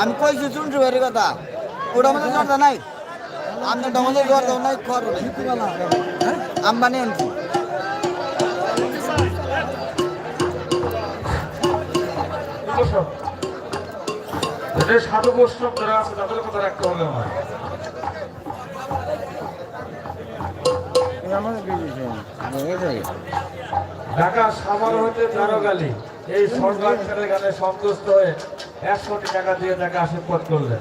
আমি কইছি শুনছি বাড়ির কথা। ওটা আমাদের দরজা নাই। আপনার আমাদের দরজা নাই খর আম্বানি আনছি। যে সাধু বৈষ্ণব যারা আছে তাদের কথা রাখতে হবে আমার। ঢাকা সাভার হইতে দারোগালি এই সরকারের গানে সন্তুষ্ট হয়ে এক কোটি টাকা দিয়ে তাকে আশীর্বাদ করলেন।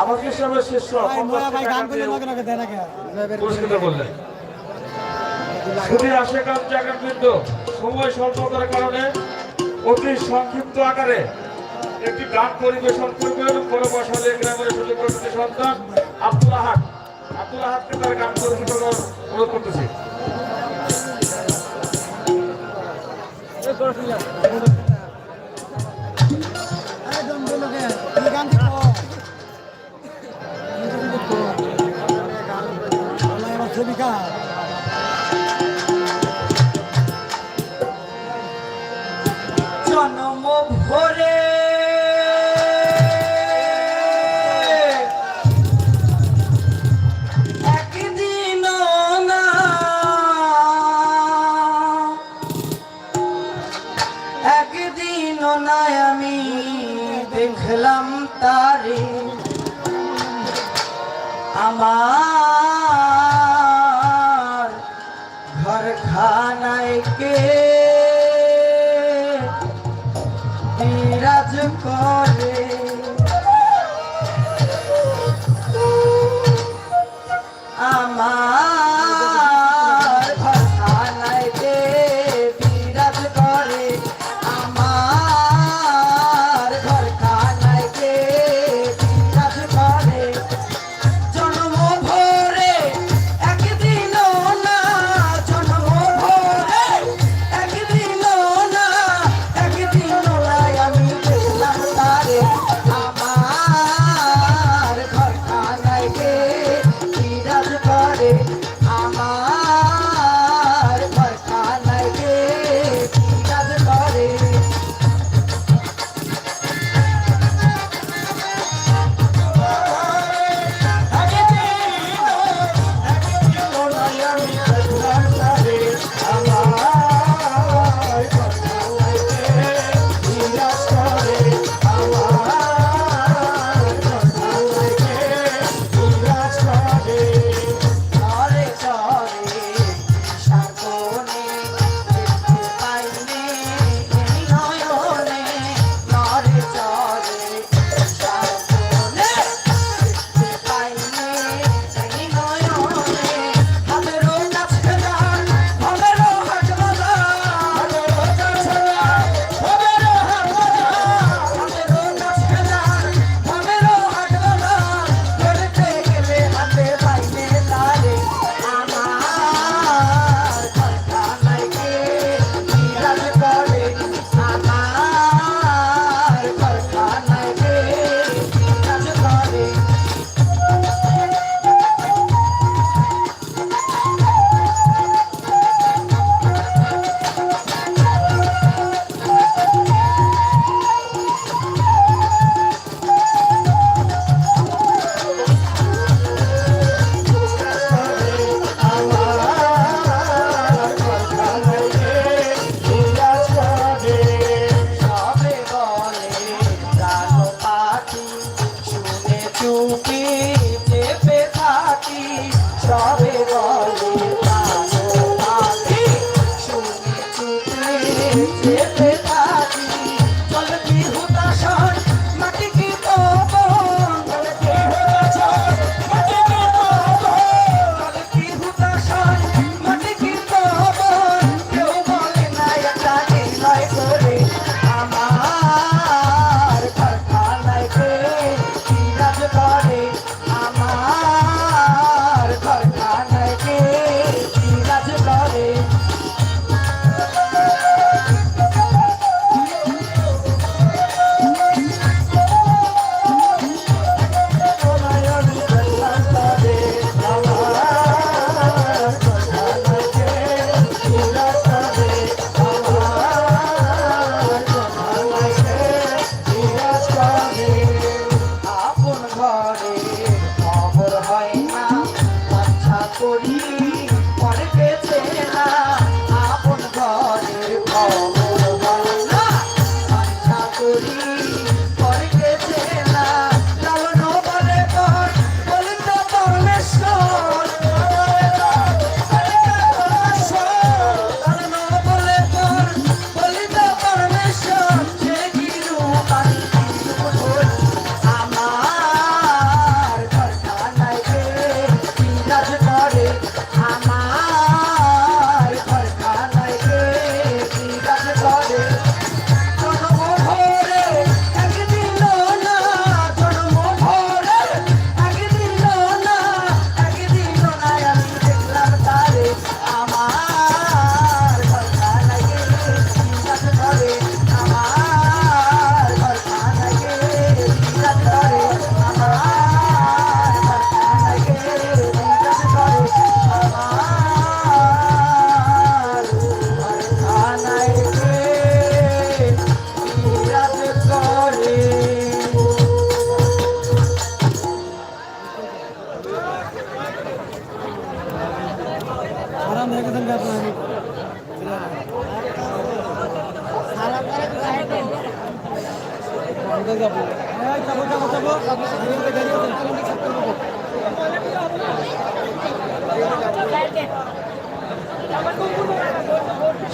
আমাকে শিষ্য পুরস্কৃত জায়গা কিন্তু সময় স্বল্পতার কারণে অতি সংক্ষিপ্ত আকারে একটি গান পরিবেশন করবেন। বড় বসালে গ্রামের সুযোগ সন্তান আব্দুল্লাহ আব্দুল্লাহ আহাদকে তারা গান করার অনুরোধ করতেছি। গান ঘর খানায় কে? বিরাজ করে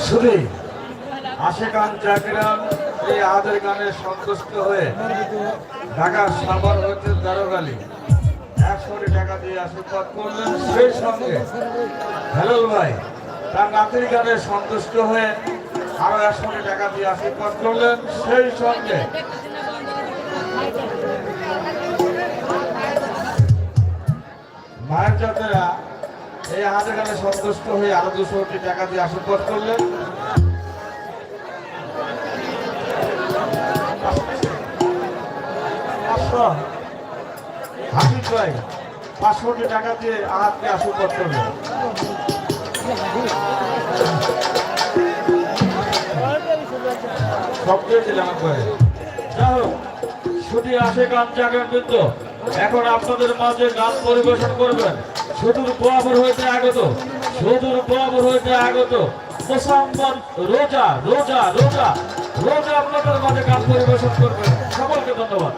গাড়ি আশেকান জাকিরাম এই আদের গানে সন্তুষ্ট হয়ে ঢাকা সাভার হতে দারোগালি। একশো কোটি টাকা দিয়ে আশীর্বাদ করলেন সেই সঙ্গে হেলাল ভাই। তার নাতির গানে সন্তুষ্ট হয়ে আরও একশো কোটি টাকা দিয়ে আশীর্বাদ করলেন সেই সঙ্গে মায়ের জাতেরা এই হাতে গানে সন্তুষ্ট হয়ে আরও দুশো কোটি টাকা দিয়ে আশীর্বাদ করলেন। পাঁচশো। হাফিজ ভাই টাকা দিয়ে আশীর্বাদ করলেন। সব দিয়ে যাই হোক শুধু আসে গান জাগান কিন্তু এখন আপনাদের মাঝে গান পরিবেশন করবেন। সুদূর বরাবর হইতে আগত, সুদূর বরাবর হইতে আগত। মোসাম্মদ রোজা রোজা রোজা রোজা আপনাদের মাঝে গান পরিবেশন করবেন। সকলকে ধন্যবাদ।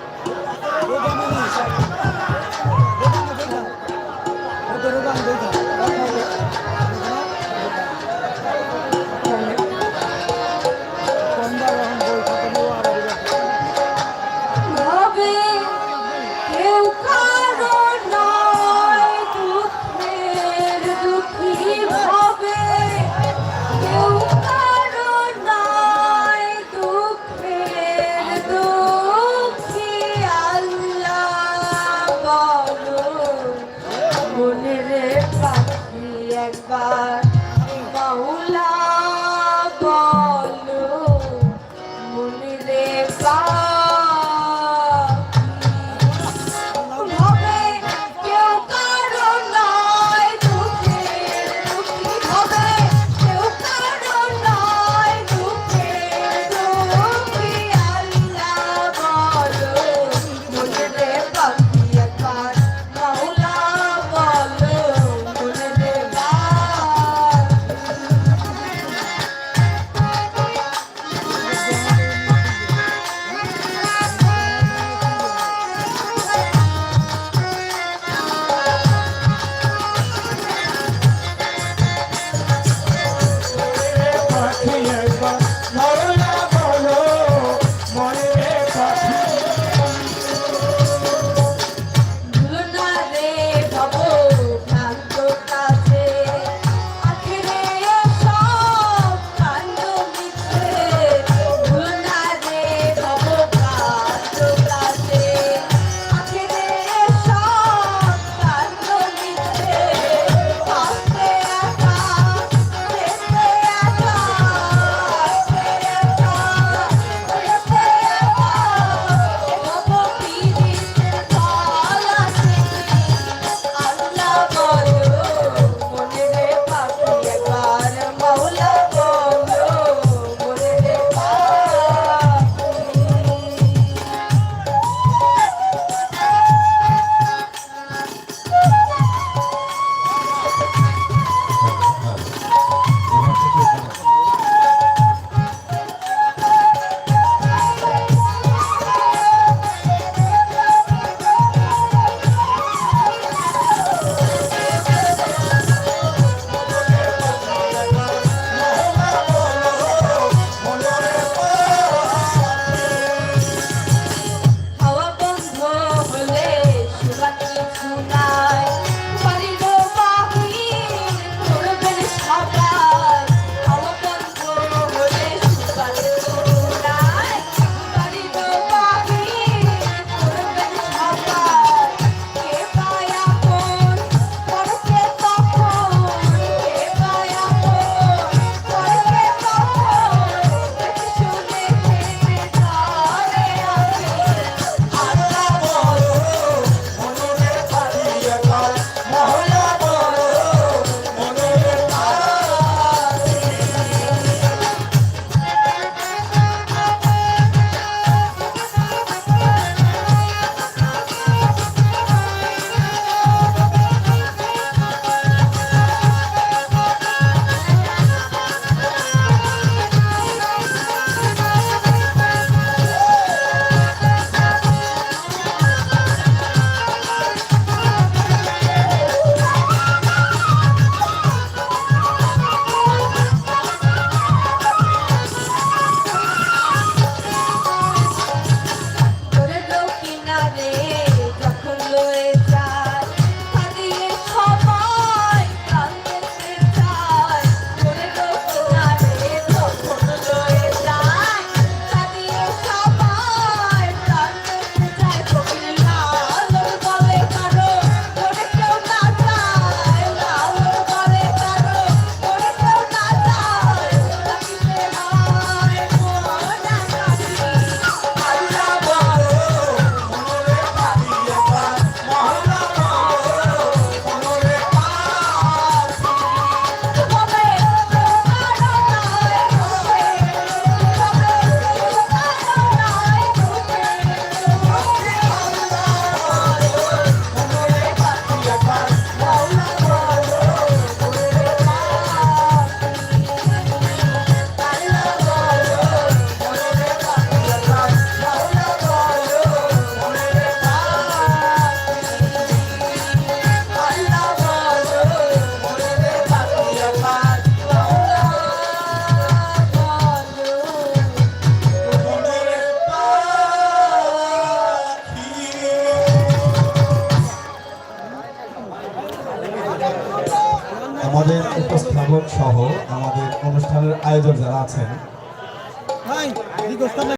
sex bar.